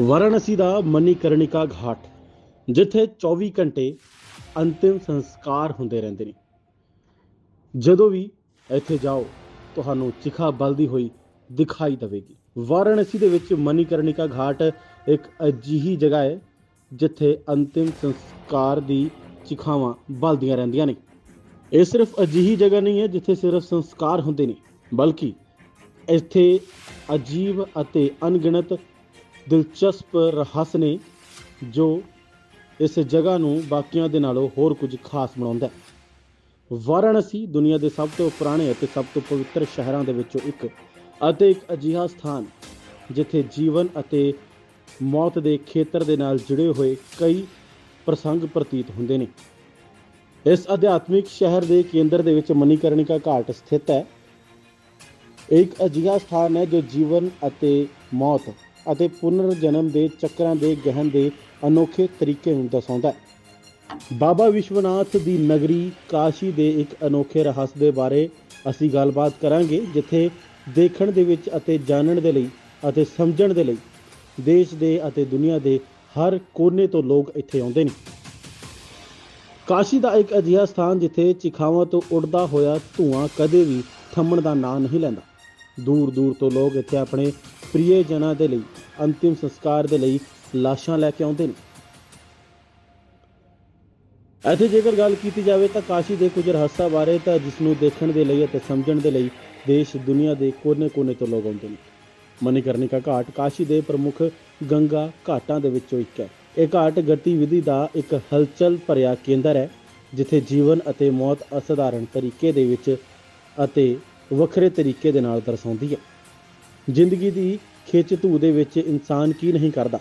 ਵਾਰਾਣਸੀ ਦਾ ਮਨੀਕਰਣਿਕਾ ਘਾਟ, ਜਿੱਥੇ 24 ਘੰਟੇ ਅੰਤਿਮ ਸੰਸਕਾਰ ਹੁੰਦੇ ਰਹਿੰਦੇ ਨੇ। ਜਦੋਂ ਵੀ ਇੱਥੇ ਜਾਓ, ਤੁਹਾਨੂੰ ਚਿਖਾ ਬਲਦੀ ਹੋਈ ਦਿਖਾਈ ਦੇਵੇਗੀ। ਵਾਰਾਣਸੀ ਦੇ ਵਿੱਚ ਮਨੀਕਰਣਿਕਾ ਘਾਟ ਇੱਕ ਅਜਿਹੀ ਜਗ੍ਹਾ ਹੈ, ਜਿੱਥੇ ਅੰਤਿਮ ਸੰਸਕਾਰ ਦੀ ਚਿਖਾਵਾਂ ਬਲਦੀਆਂ ਰਹਿੰਦੀਆਂ ਨੇ। ਇਹ ਸਿਰਫ ਅਜਿਹੀ ਜਗ੍ਹਾ ਨਹੀਂ ਹੈ, ਜਿੱਥੇ ਸਿਰਫ ਸੰਸਕਾਰ ਹੁੰਦੇ ਨੇ, ਬਲਕਿ ਇੱਥੇ ਅਜੀਬ ਅਤੇ ਅਣਗਿਣਤ ਦਿਲਚਸਪ ਰਹੱਸ ਨੇ ਜੋ ਇਸ ਜਗ੍ਹਾ ਨੂੰ ਬਾਕੀਆਂ ਦੇ ਨਾਲੋਂ ਹੋਰ ਕੁਝ ਖਾਸ ਬਣਾਉਂਦਾ ਹੈ। ਵਾਰਾਣਸੀ ਦੁਨੀਆ ਦੇ ਸਭ ਤੋਂ ਪੁਰਾਣੇ ਅਤੇ ਸਭ ਤੋਂ ਪਵਿੱਤਰ ਸ਼ਹਿਰਾਂ ਦੇ ਵਿੱਚੋਂ ਇੱਕ ਅਤੇ ਇੱਕ ਅਜਿਹਾ ਸਥਾਨ ਜਿੱਥੇ ਜੀਵਨ ਅਤੇ ਮੌਤ ਦੇ ਖੇਤਰ ਦੇ ਨਾਲ ਜੁੜੇ ਹੋਏ ਕਈ ਪ੍ਰਸੰਗ ਪ੍ਰਤੀਤ ਹੁੰਦੇ ਨੇ। ਇਸ ਅਧਿਆਤਮਿਕ ਸ਼ਹਿਰ ਦੇ ਕੇਂਦਰ ਦੇ ਵਿੱਚ ਮਨੀਕਰਣਿਕਾ ਘਾਟ ਸਥਿਤ ਹੈ। ਇਹ ਇੱਕ ਅਜਿਹਾ ਸਥਾਨ ਹੈ ਜੋ ਜੀਵਨ ਅਤੇ ਮੌਤ ਅਤੇ ਪੁਨਰ ਜਨਮ ਦੇ ਚੱਕਰਾਂ ਦੇ ਗਹਿਨ ਦੇ ਅਨੋਖੇ ਤਰੀਕੇ ਨੂੰ ਦਰਸਾਉਂਦਾ ਹੈ। ਬਾਬਾ ਵਿਸ਼ਵਨਾਥ ਦੀ ਨਗਰੀ ਕਾਸ਼ੀ ਦੇ ਇੱਕ ਅਨੋਖੇ ਰਹੱਸ ਦੇ ਬਾਰੇ ਅਸੀਂ ਗੱਲਬਾਤ ਕਰਾਂਗੇ, ਜਿੱਥੇ ਦੇਖਣ ਦੇ ਵਿੱਚ ਅਤੇ ਜਾਣਨ ਦੇ ਲਈ ਅਤੇ ਸਮਝਣ ਦੇ ਲਈ ਦੇਸ਼ ਦੇ ਅਤੇ ਦੁਨੀਆ ਦੇ ਹਰ ਕੋਨੇ ਤੋਂ ਲੋਕ ਇੱਥੇ ਆਉਂਦੇ ਨੇ। ਕਾਸ਼ੀ ਦਾ ਇੱਕ ਅਜਿਹਾ ਸਥਾਨ ਜਿੱਥੇ ਚਿਖਾਵਾਂ ਤੋਂ ਉੱਡਦਾ ਹੋਇਆ ਧੂਆਂ ਕਦੇ ਵੀ ਥੰਮਣ ਦਾ ਨਾਂ ਨਹੀਂ ਲੈਂਦਾ। ਦੂਰ ਦੂਰ ਤੋਂ ਲੋਕ ਇੱਥੇ ਆਪਣੇ ਪ੍ਰਿਯ ਜਨਾਂ ਦੇ ਲਈ ਅੰਤਿਮ ਸੰਸਕਾਰ ਦੇ ਲਈ ਲਾਸ਼ਾਂ ਲੈ ਕੇ ਆਉਂਦੇ ਨੇ। ਇੱਥੇ ਜੇਕਰ ਗੱਲ ਕੀਤੀ ਜਾਵੇ ਤਾਂ ਕਾਸ਼ੀ ਦੇ ਕੁਝ ਰਹੱਸਾਂ ਬਾਰੇ ਤਾਂ ਜਿਸ ਨੂੰ ਦੇਖਣ ਦੇ ਲਈ ਅਤੇ ਸਮਝਣ ਦੇ ਲਈ ਦੇਸ਼ ਦੁਨੀਆ ਦੇ ਕੋਨੇ-ਕੋਨੇ ਤੋਂ ਲੋਕ ਆਉਂਦੇ ਨੇ। ਮਨੀਕਰਨਿਕਾ ਘਾਟ ਕਾਸ਼ੀ ਦੇ ਪ੍ਰਮੁੱਖ ਗੰਗਾ ਘਾਟਾਂ ਦੇ ਵਿੱਚੋਂ ਇੱਕ ਹੈ। ਇਹ ਘਾਟ ਗਤੀਵਿਧੀ ਦਾ ਇੱਕ ਹਲਚਲ ਭਰਿਆ ਕੇਂਦਰ ਹੈ, ਜਿੱਥੇ ਜੀਵਨ ਅਤੇ ਮੌਤ ਅਸਧਾਰਨ ਤਰੀਕੇ ਦੇ ਵਿੱਚ ਅਤੇ ਵੱਖਰੇ ਤਰੀਕੇ ਦੇ ਨਾਲ ਦਰਸਾਉਂਦੀ ਹੈ। ਜ਼ਿੰਦਗੀ ਦੀ ਖਿੱਚ ਧੂ ਦੇ ਵਿੱਚ ਇਨਸਾਨ ਕੀ ਨਹੀਂ ਕਰਦਾ।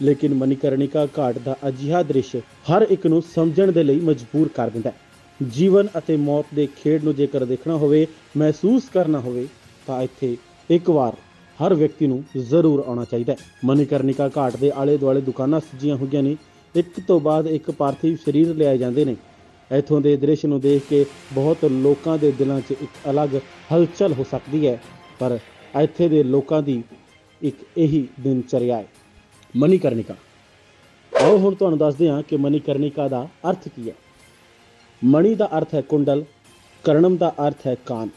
ਲੇਕਿਨ ਮਨੀਕਰਣਿਕਾ ਘਾਟ ਦਾ ਅਜਿਹਾ ਦ੍ਰਿਸ਼ ਹਰ ਇੱਕ ਨੂੰ ਸਮਝਣ ਦੇ ਲਈ ਮਜਬੂਰ ਕਰ ਦਿੰਦਾ ਹੈ। ਜੀਵਨ ਅਤੇ ਮੌਤ ਦੇ ਖੇਡ ਨੂੰ ਜੇਕਰ ਦੇਖਣਾ ਹੋਵੇ, ਮਹਿਸੂਸ ਕਰਨਾ ਹੋਵੇ, ਤਾਂ ਇੱਥੇ ਇੱਕ ਵਾਰ ਹਰ ਵਿਅਕਤੀ ਨੂੰ ਜ਼ਰੂਰ ਆਉਣਾ ਚਾਹੀਦਾ ਹੈ। ਮਨੀਕਰਣਿਕਾ ਘਾਟ ਦੇ ਆਲੇ ਦੁਆਲੇ ਦੁਕਾਨਾਂ ਸਜੀਆਂ ਹੋਈਆਂ ਨੇ। ਇੱਕ ਤੋਂ ਬਾਅਦ ਇੱਕ ਪਾਰਥਿਵ ਸਰੀਰ ਲਿਆਏ ਜਾਂਦੇ ਨੇ। ਇੱਥੋਂ ਦੇ ਦ੍ਰਿਸ਼ ਨੂੰ ਦੇਖ ਕੇ ਬਹੁਤ ਲੋਕਾਂ ਦੇ ਦਿਲਾਂ 'ਚ ਇੱਕ ਅਲੱਗ ਹਲਚਲ ਹੋ ਸਕਦੀ ਹੈ। ਪਰ ਇੱਥੇ ਦੇ ਲੋਕਾਂ ਦੀ ਇੱਕ ਇਹੀ ਦਿਨਚਰਿਆ ਹੈ। ਮਨੀਕਰਣਿਕਾ। ਆਓ ਹੁਣ ਤੁਹਾਨੂੰ ਦੱਸਦੇ ਹਾਂ ਕਿ ਮਨੀਕਰਣਿਕਾ ਦਾ ਅਰਥ ਕੀ ਹੈ। ਮਣੀ ਦਾ ਅਰਥ ਹੈ ਕੁੰਡਲ, ਕਰਨਮ ਦਾ ਅਰਥ ਹੈ ਕਾਨ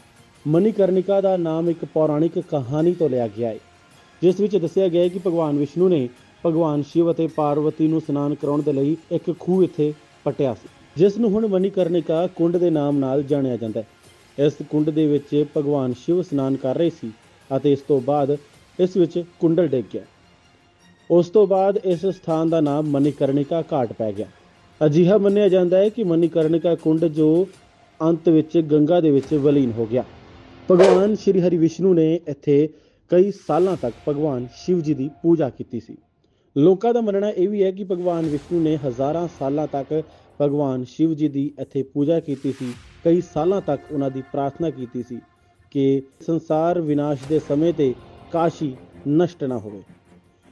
ਮਨੀਕਰਣਿਕਾ ਦਾ ਨਾਮ ਇੱਕ ਪੌਰਾਣਿਕ ਕਹਾਣੀ ਤੋਂ ਲਿਆ ਗਿਆ ਹੈ, ਜਿਸ ਵਿੱਚ ਦੱਸਿਆ ਗਿਆ ਹੈ ਕਿ ਭਗਵਾਨ ਵਿਸ਼ਨੂੰ ਨੇ ਭਗਵਾਨ ਸ਼ਿਵ ਅਤੇ ਪਾਰਵਤੀ ਨੂੰ ਇਸ਼ਨਾਨ ਕਰਾਉਣ ਦੇ ਲਈ ਇੱਕ ਖੂਹ ਇੱਥੇ ਪਟਿਆ ਸੀ, ਜਿਸ ਨੂੰ ਹੁਣ ਮਨੀਕਰਨਿਕਾ ਕੁੰਡ ਦੇ ਨਾਮ ਨਾਲ ਜਾਣਿਆ ਜਾਂਦਾ ਹੈ। ਇਸ ਕੁੰਡ ਦੇ ਵਿੱਚ ਭਗਵਾਨ ਸ਼ਿਵ ਇਸ਼ਨਾਨ ਕਰ ਰਹੇ ਸੀ ਅਤੇ ਇਸ ਤੋਂ ਬਾਅਦ ਇਸ ਵਿੱਚ ਕੁੰਡਲ ਡਿੱਗ ਗਿਆ। ਉਸ ਤੋਂ ਬਾਅਦ ਇਸ ਸਥਾਨ ਦਾ ਨਾਮ ਮਨੀਕਰਣਿਕਾ ਘਾਟ ਪੈ ਗਿਆ। ਅਜਿਹਾ ਮੰਨਿਆ ਜਾਂਦਾ ਹੈ ਕਿ ਮਨੀਕਰਣਿਕਾ ਕੁੰਡ ਜੋ ਅੰਤ ਵਿੱਚ ਗੰਗਾ ਦੇ ਵਿੱਚ ਵਲੀਨ ਹੋ ਗਿਆ। ਭਗਵਾਨ ਸ਼੍ਰੀ ਹਰੀ ਵਿਸ਼ਨੂੰ ਨੇ ਇੱਥੇ ਕਈ ਸਾਲਾਂ ਤੱਕ ਭਗਵਾਨ ਸ਼ਿਵ ਜੀ ਦੀ ਪੂਜਾ ਕੀਤੀ ਸੀ। ਲੋਕਾਂ ਦਾ ਮੰਨਣਾ ਇਹ ਵੀ ਹੈ ਕਿ ਭਗਵਾਨ ਵਿਸ਼ਨੂੰ ਨੇ ਹਜ਼ਾਰਾਂ ਸਾਲਾਂ ਤੱਕ ਭਗਵਾਨ ਸ਼ਿਵ ਜੀ ਦੀ ਇੱਥੇ ਪੂਜਾ ਕੀਤੀ ਸੀ। ਕਈ ਸਾਲਾਂ ਤੱਕ ਉਹਨਾਂ ਦੀ ਪ੍ਰਾਰਥਨਾ ਕੀਤੀ ਸੀ ਕਿ ਸੰਸਾਰ ਵਿਨਾਸ਼ ਦੇ ਸਮੇਂ ਤੇ ਕਾਸ਼ੀ ਨਸ਼ਟ ਨਾ ਹੋਵੇ।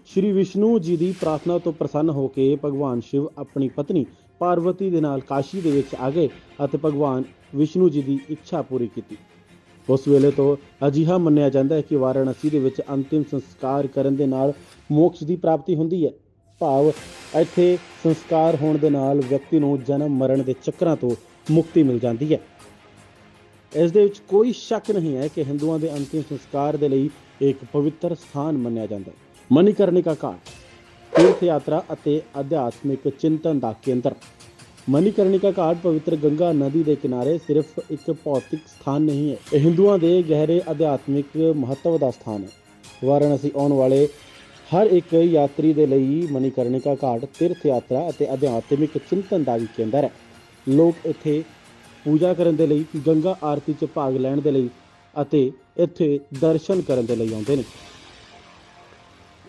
ਸ਼੍ਰੀ ਵਿਸ਼ਨੂੰ ਜੀ ਦੀ ਪ੍ਰਾਰਥਨਾ ਤੋਂ ਪ੍ਰਸੰਨ ਹੋ ਕੇ ਭਗਵਾਨ ਸ਼ਿਵ ਆਪਣੀ ਪਤਨੀ ਪਾਰਵਤੀ ਦੇ ਨਾਲ ਕਾਸ਼ੀ ਦੇ ਵਿੱਚ ਆ ਗਏ ਅਤੇ ਭਗਵਾਨ ਵਿਸ਼ਨੂੰ ਜੀ ਦੀ ਇੱਛਾ ਪੂਰੀ ਕੀਤੀ। ਉਸ ਵੇਲੇ ਤੋਂ ਅਜਿਹਾ ਮੰਨਿਆ ਜਾਂਦਾ ਹੈ ਕਿ ਵਾਰਾਣਸੀ ਦੇ ਵਿੱਚ ਅੰਤਿਮ ਸੰਸਕਾਰ ਕਰਨ ਦੇ ਨਾਲ ਮੋਕਸ਼ ਦੀ ਪ੍ਰਾਪਤੀ ਹੁੰਦੀ ਹੈ। ਭਾਵ ਇੱਥੇ ਸੰਸਕਾਰ ਹੋਣ ਦੇ ਨਾਲ ਵਿਅਕਤੀ ਨੂੰ ਜਨਮ ਮਰਨ ਦੇ ਚੱਕਰਾਂ ਤੋਂ ਮੁਕਤੀ ਮਿਲ ਜਾਂਦੀ ਹੈ। ਇਸ ਦੇ ਵਿੱਚ ਕੋਈ ਸ਼ੱਕ ਨਹੀਂ ਹੈ ਕਿ ਹਿੰਦੂਆਂ ਦੇ ਅੰਤਿਮ ਸੰਸਕਾਰ ਦੇ ਲਈ ਇੱਕ ਪਵਿੱਤਰ ਸਥਾਨ ਮੰਨਿਆ ਜਾਂਦਾ ਹੈ। ਮਨੀਕਰਣਿਕਾ ਘਾਟ ਤੀਰਥ ਯਾਤਰਾ ਅਤੇ ਅਧਿਆਤਮਿਕ ਚਿੰਤਨ ਦਾ ਕੇਂਦਰ। ਮਨੀਕਰਣਿਕਾ ਘਾਟ ਪਵਿੱਤਰ ਗੰਗਾ ਨਦੀ ਦੇ ਕਿਨਾਰੇ ਸਿਰਫ ਇੱਕ ਭੌਤਿਕ ਸਥਾਨ ਨਹੀਂ ਹੈ। ਇਹ ਹਿੰਦੂਆਂ ਦੇ ਗਹਿਰੇ ਅਧਿਆਤਮਿਕ ਮਹੱਤਵ ਦਾ ਸਥਾਨ ਹੈ। ਵਾਰਾਣਸੀ ਆਉਣ ਵਾਲੇ ਹਰ ਇੱਕ ਯਾਤਰੀ ਦੇ ਲਈ ਮਨੀਕਰਣਿਕਾ ਘਾਟ ਤੀਰਥ ਯਾਤਰਾ ਅਤੇ ਅਧਿਆਤਮਿਕ ਚਿੰਤਨ ਦਾ ਵੀ ਕੇਂਦਰ ਹੈ। ਲੋਕ ਇੱਥੇ ਪੂਜਾ ਕਰਨ ਦੇ ਲਈ, ਗੰਗਾ ਆਰਤੀ 'ਚ ਭਾਗ ਲੈਣ ਦੇ ਲਈ ਅਤੇ ਇੱਥੇ ਦਰਸ਼ਨ ਕਰਨ ਦੇ ਲਈ ਆਉਂਦੇ ਨੇ।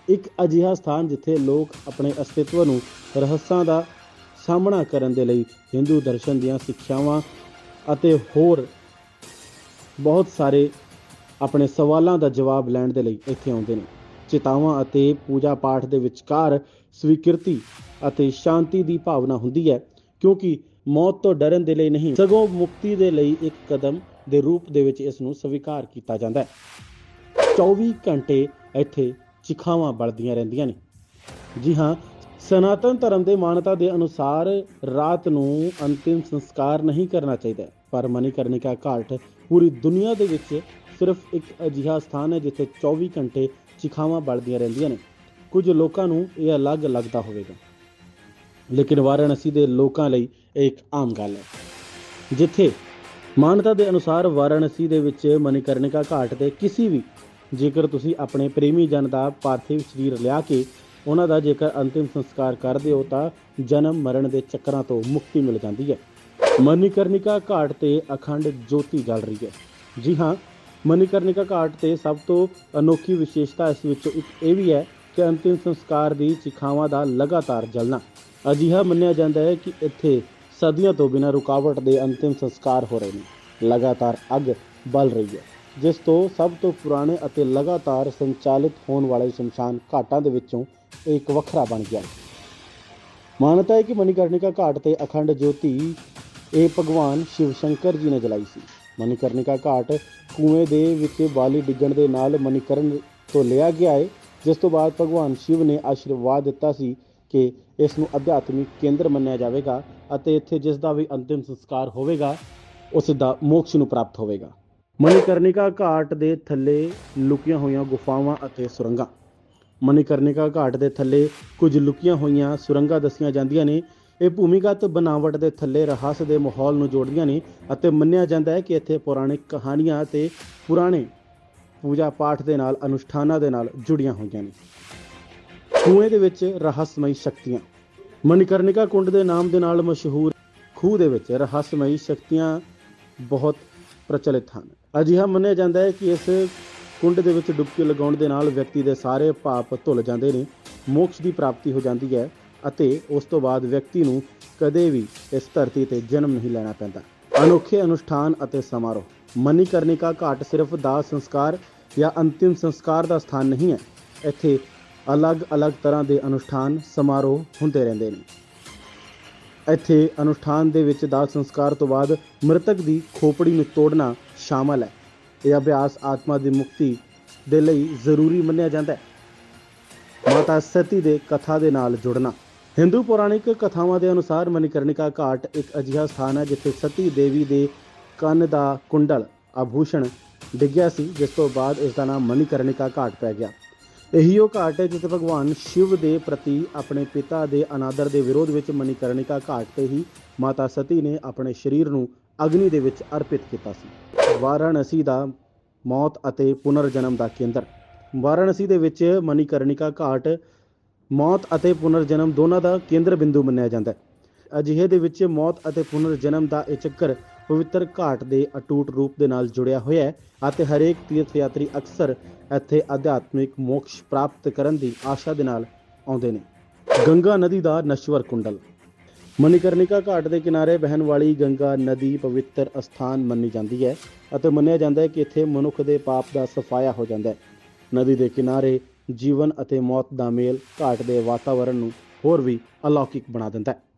ਇੱਕ ਅਜਿਹਾ ਸਥਾਨ ਜਿੱਥੇ ਲੋਕ ਆਪਣੇ ਅਸਤਿਤਵ ਨੂੰ ਰਹੱਸਾਂ ਦਾ ਸਾਹਮਣਾ ਕਰਨ ਦੇ ਲਈ ਹਿੰਦੂ ਦਰਸ਼ਨ ਦੀਆਂ ਸਿੱਖਿਆਵਾਂ ਅਤੇ ਹੋਰ ਬਹੁਤ ਸਾਰੇ ਆਪਣੇ ਸਵਾਲਾਂ ਦਾ ਜਵਾਬ ਲੈਣ ਦੇ ਲਈ ਇੱਥੇ ਆਉਂਦੇ ਨੇ। ਚਿਤਾਵਾਂ ਅਤੇ ਪੂਜਾ ਪਾਠ ਦੇ ਵਿਚਕਾਰ ਸਵੀਕ੍ਰਿਤੀ ਅਤੇ ਸ਼ਾਂਤੀ ਦੀ ਭਾਵਨਾ ਹੁੰਦੀ ਹੈ, ਕਿਉਂਕਿ ਮੌਤ ਤੋਂ ਡਰਨ ਦੇ ਲਈ ਨਹੀਂ, ਸਗੋਂ ਮੁਕਤੀ ਦੇ ਲਈ ਇੱਕ ਕਦਮ ਦੇ ਰੂਪ ਦੇ ਵਿੱਚ ਇਸ ਨੂੰ ਸਵੀਕਾਰ ਕੀਤਾ ਜਾਂਦਾ ਹੈ। 24 ਘੰਟੇ ਇੱਥੇ ਚਿਖਾਵਾਂ ਬਲਦੀਆਂ ਰਹਿੰਦੀਆਂ ਨੇ। ਜੀ ਹਾਂ, ਸਨਾਤਨ ਧਰਮ ਦੇ ਮਾਨਤਾ ਦੇ ਅਨੁਸਾਰ ਰਾਤ ਨੂੰ ਅੰਤਿਮ ਸੰਸਕਾਰ ਨਹੀਂ ਕਰਨਾ ਚਾਹੀਦਾ ਪਰ ਮਨੀਕਰਨਿਕਾ ਘਾਟ ਪੂਰੀ ਦੁਨੀਆ ਦੇ ਵਿੱਚ ਸਿਰਫ ਇੱਕ ਅਜਿਹਾ ਸਥਾਨ ਹੈ ਜਿੱਥੇ 24 ਘੰਟੇ ਚਿਖਾਵਾਂ ਬਲਦੀਆਂ ਰਹਿੰਦੀਆਂ ਨੇ। ਕੁਝ ਲੋਕਾਂ ਨੂੰ ਇਹ ਅਲੱਗ ਲੱਗਦਾ ਹੋਵੇਗਾ। ਲੇਕਿਨ ਵਾਰਾਣਸੀ ਦੇ ਲੋਕਾਂ ਲਈ ਇਹ ਇੱਕ ਆਮ ਗੱਲ ਹੈ। ਜਿੱਥੇ ਮਾਨਤਾ ਦੇ ਅਨੁਸਾਰ ਵਾਰਾਣਸੀ ਦੇ ਵਿੱਚ ਮਨੀਕਰਨਿਕਾ ਘਾਟ ਤੇ ਕਿਸੇ ਵੀ ਜੇਕਰ ਤੁਸੀਂ ਆਪਣੇ ਪ੍ਰੇਮੀ ਜਨ ਦਾ ਪਾਰਥਿਵ ਸਰੀਰ ਲਿਆ ਕੇ ਉਹਨਾਂ ਦਾ ਜੇਕਰ ਅੰਤਿਮ ਸੰਸਕਾਰ ਕਰਦੇ ਹੋ ਤਾਂ ਜਨਮ ਮਰਨ ਦੇ ਚੱਕਰਾਂ ਤੋਂ ਮੁਕਤੀ ਮਿਲ ਜਾਂਦੀ ਹੈ। ਮਨੀਕਰਨਿਕਾ ਘਾਟ ਤੇ ਅਖੰਡ ਜੋਤੀ ਜਲ ਰਹੀ ਹੈ। ਜੀ ਹਾਂ, ਮਨੀਕਰਨਿਕਾ ਘਾਟ ਤੇ ਸਭ ਤੋਂ ਅਨੋਖੀ ਵਿਸ਼ੇਸ਼ਤਾ ਇਸ ਵਿੱਚੋਂ ਇੱਕ ਇਹ ਵੀ ਹੈ ਕਿ ਅੰਤਿਮ ਸੰਸਕਾਰ ਦੀ ਚਿਖਾਵਾਂ ਦਾ ਲਗਾਤਾਰ ਜਲਣਾ। ਅਜਿਹਾ ਮੰਨਿਆ ਜਾਂਦਾ ਹੈ ਕਿ ਇੱਥੇ ਸਦੀਆਂ ਤੋਂ ਬਿਨਾਂ ਰੁਕਾਵਟ ਦੇ ਅੰਤਿਮ ਸੰਸਕਾਰ ਹੋ ਰਹੇ ਨੇ। ਲਗਾਤਾਰ ਅੱਗ ਬਲ ਰਹੀ ਹੈ, ਜਿਸ ਤੋਂ ਸਭ ਤੋਂ ਪੁਰਾਣੇ ਅਤੇ ਲਗਾਤਾਰ ਸੰਚਾਲਿਤ ਹੋਣ ਵਾਲੇ ਸ਼ਮਸ਼ਾਨ ਘਾਟਾਂ ਦੇ ਵਿੱਚੋਂ ਇਹ ਇੱਕ ਵੱਖਰਾ ਬਣ ਗਿਆ। ਮਾਨਤਾ ਹੈ ਕਿ ਮਨੀਕਰਨਿਕਾ ਘਾਟ ਤੇ ਅਖੰਡ ਜੋਤੀ ਇਹ ਭਗਵਾਨ ਸ਼ਿਵ ਸ਼ੰਕਰ ਜੀ ਨੇ ਜਲਾਈ ਸੀ। ਮਨੀਕਰਨਿਕਾ ਘਾਟ ਕੂਏ ਦੇ ਵਿੱਚ ਬਾਲੀ ਡਿੱਗਣ ਦੇ ਨਾਲ ਮਨੀਕਰਨ ਤੋਂ ਲਿਆ ਗਿਆ ਹੈ ਜਿਸ ਤੋਂ ਬਾਅਦ ਭਗਵਾਨ ਸ਼ਿਵ ਨੇ ਆਸ਼ੀਰਵਾਦ ਦਿੱਤਾ ਸੀ ਕਿ ਇਸ ਨੂੰ ਅਧਿਆਤਮਿਕ ਕੇਂਦਰ ਮੰਨਿਆ ਜਾਵੇਗਾ ਅਤੇ ਇੱਥੇ ਜਿਸ ਦਾ ਵੀ ਅੰਤਿਮ ਸੰਸਕਾਰ ਹੋਵੇਗਾ, ਉਸ ਦਾ ਮੋਕਸ਼ ਨੂੰ ਪ੍ਰਾਪਤ ਹੋਵੇਗਾ। ਮਨੀਕਰਨਿਕਾ ਘਾਟ ਦੇ ਥੱਲੇ ਲੁਕੀਆਂ ਹੋਈਆਂ ਗੁਫਾਵਾਂ ਅਤੇ ਸੁਰੰਗਾਂ। ਮਨੀਕਰਨਿਕਾ ਘਾਟ ਦੇ ਥੱਲੇ ਕੁਝ ਲੁਕੀਆਂ ਹੋਈਆਂ ਸੁਰੰਗਾਂ ਦੱਸੀਆਂ ਜਾਂਦੀਆਂ ਨੇ। ਇਹ ਭੂਮੀਗਤ ਬਨਾਵਟ ਦੇ ਥੱਲੇ ਰਹੱਸ ਦੇ ਮਾਹੌਲ ਨੂੰ ਜੋੜਦੀਆਂ ਨੇ ਅਤੇ ਮੰਨਿਆ ਜਾਂਦਾ ਹੈ ਕਿ ਇੱਥੇ ਪੁਰਾਣਿਕ ਕਹਾਣੀਆਂ ਅਤੇ ਪੁਰਾਣੇ ਪੂਜਾ ਪਾਠ ਦੇ ਨਾਲ, ਅਨੁਸ਼ਠਾਨਾਂ ਦੇ ਨਾਲ ਜੁੜੀਆਂ ਹੋਈਆਂ ਨੇ। ਖੂਏ ਦੇ ਵਿੱਚ ਰਹੱਸਮਈ ਸ਼ਕਤੀਆਂ। ਮਨੀਕਰਨਿਕਾ ਕੁੰਡ ਦੇ ਨਾਮ ਦੇ ਨਾਲ ਮਸ਼ਹੂਰ ਖੂਹ ਦੇ ਵਿੱਚ ਰਹੱਸਮਈ ਸ਼ਕਤੀਆਂ ਬਹੁਤ ਪ੍ਰਚਲਿਤ ਹਨ। ਅਜਿਹਾ ਮੰਨਿਆ ਜਾਂਦਾ ਹੈ ਕਿ ਇਸ ਕੁੰਡ ਦੇ ਵਿੱਚ ਡੁਬਕੀ ਲਗਾਉਣ ਦੇ ਨਾਲ ਵਿਅਕਤੀ ਦੇ ਸਾਰੇ ਪਾਪ ਧੁੱਲ ਜਾਂਦੇ ਨੇ, ਮੋਕਸ਼ ਦੀ ਪ੍ਰਾਪਤੀ ਹੋ ਜਾਂਦੀ ਹੈ ਅਤੇ ਉਸ ਤੋਂ ਬਾਅਦ ਵਿਅਕਤੀ ਨੂੰ ਕਦੇ ਵੀ ਇਸ ਧਰਤੀ ਤੇ ਜਨਮ ਨਹੀਂ ਲੈਣਾ ਪੈਂਦਾ। ਅਨੋਖੇ ਅਨੁਸ਼ਠਾਨ ਅਤੇ ਸਮਾਰੋਹ। ਮਨੀਕਰਨਿਕਾ ਘਾਟ ਸਿਰਫ ਦਾਹ ਸੰਸਕਾਰ ਜਾਂ ਅੰਤਿਮ ਸੰਸਕਾਰ ਦਾ ਸਥਾਨ ਨਹੀਂ ਹੈ। ਇੱਥੇ ਅਲੱਗ-ਅਲੱਗ ਤਰ੍ਹਾਂ ਦੇ ਅਨੁਸ਼ਠਾਨ ਸਮਾਰੋਹ ਹੁੰਦੇ ਰਹਿੰਦੇ ਨੇ। ਇੱਥੇ ਅਨੁਸ਼ਠਾਨ ਦੇ ਵਿੱਚ ਦਾਹ ਸੰਸਕਾਰ ਤੋਂ ਬਾਅਦ ਮ੍ਰਿਤਕ ਦੀ ਖੋਪੜੀ ਨੂੰ ਤੋੜਨਾ ਸ਼ਾਮਲ ਹੈ। ਇਹ ਅਭਿਆਸ ਆਤਮਾ ਦੀ ਮੁਕਤੀ ਦੇ ਲਈ ਜ਼ਰੂਰੀ ਮੰਨਿਆ ਜਾਂਦਾ ਹੈ। ਮਾਤਾ ਸਤੀ ਦੇ ਕਥਾ ਦੇ ਨਾਲ ਜੁੜਨਾ। ਹਿੰਦੂ ਪੌਰਾਣਿਕ ਕਥਾਵਾਂ ਦੇ ਅਨੁਸਾਰ ਮਨੀਕਰਨਿਕਾ ਘਾਟ ਇੱਕ ਅਜਿਹਾ ਸਥਾਨ ਹੈ ਜਿੱਥੇ ਸਤੀ ਦੇਵੀ ਦੇ ਕੰਨ ਦਾ ਕੁੰਡਲ, ਆਭੂਸ਼ਣ ਡਿੱਗਿਆ ਸੀ, ਜਿਸ ਤੋਂ ਬਾਅਦ ਇਸ ਦਾ ਨਾਮ ਮਨੀਕਰਨਿਕਾ ਘਾਟ ਪੈ ਗਿਆ। ਇਹੀ ਉਹ ਘਾਟ ਹੈ ਜਿੱਥੇ ਭਗਵਾਨ ਸ਼ਿਵ ਦੇ ਪ੍ਰਤੀ ਆਪਣੇ ਪਿਤਾ ਦੇ ਅਨਾਦਰ ਦੇ ਵਿਰੋਧ ਵਿੱਚ ਮਨੀਕਰਣਿਕਾ ਘਾਟ ਤੇ ਹੀ ਮਾਤਾ ਸਤੀ ਨੇ ਆਪਣੇ ਸਰੀਰ ਨੂੰ ਅਗਨੀ ਦੇ ਵਿੱਚ ਅਰਪਿਤ ਕੀਤਾ ਸੀ। ਵਾਰਾਣਸੀ ਦਾ ਮੌਤ ਅਤੇ ਪੁਨਰ ਜਨਮ ਦਾ ਕੇਂਦਰ। ਵਾਰਾਣਸੀ ਦੇ ਵਿੱਚ ਮਨੀਕਰਣਿਕਾ ਘਾਟ, ਮੌਤ ਅਤੇ ਪੁਨਰ ਜਨਮ ਦੋਨਾਂ ਦਾ ਕੇਂਦਰ ਬਿੰਦੂ ਮੰਨਿਆ ਜਾਂਦਾ ਹੈ। ਅਜਿਹੇ ਦੇ ਵਿੱਚ ਮੌਤ ਅਤੇ ਪੁਨਰ ਜਨਮ ਦਾ ਇਹ ਚੱਕਰ ਪਵਿੱਤਰ ਘਾਟ ਦੇ ਅਟੂਟ ਰੂਪ ਦੇ ਨਾਲ ਜੁੜਿਆ ਹੋਇਆ ਹੈ ਅਤੇ ਹਰੇਕ ਤੀਰਥ ਯਾਤਰੀ ਅਕਸਰ ਇੱਥੇ ਅਧਿਆਤਮਿਕ ਮੋਕਸ਼ ਪ੍ਰਾਪਤ ਕਰਨ ਦੀ ਆਸ਼ਾ ਦੇ ਨਾਲ ਆਉਂਦੇ ਨੇ। ਗੰਗਾ ਨਦੀ ਦਾ ਨਸ਼ਵਰ ਕੁੰਡਲ। ਮਨੀਕਰਨਿਕਾ ਘਾਟ ਦੇ ਕਿਨਾਰੇ ਵਹਿਣ ਵਾਲੀ ਗੰਗਾ ਨਦੀ ਪਵਿੱਤਰ ਅਸਥਾਨ ਮੰਨੀ ਜਾਂਦੀ ਹੈ ਅਤੇ ਮੰਨਿਆ ਜਾਂਦਾ ਹੈ ਕਿ ਇੱਥੇ ਮਨੁੱਖ ਦੇ ਪਾਪ ਦਾ ਸਫਾਇਆ ਹੋ ਜਾਂਦਾ ਹੈ। ਨਦੀ ਦੇ ਕਿਨਾਰੇ ਜੀਵਨ ਅਤੇ ਮੌਤ ਦਾ ਮੇਲ ਘਾਟ ਦੇ ਵਾਤਾਵਰਣ ਨੂੰ ਹੋਰ ਵੀ ਅਲੌਕਿਕ ਬਣਾ ਦਿੰਦਾ ਹੈ।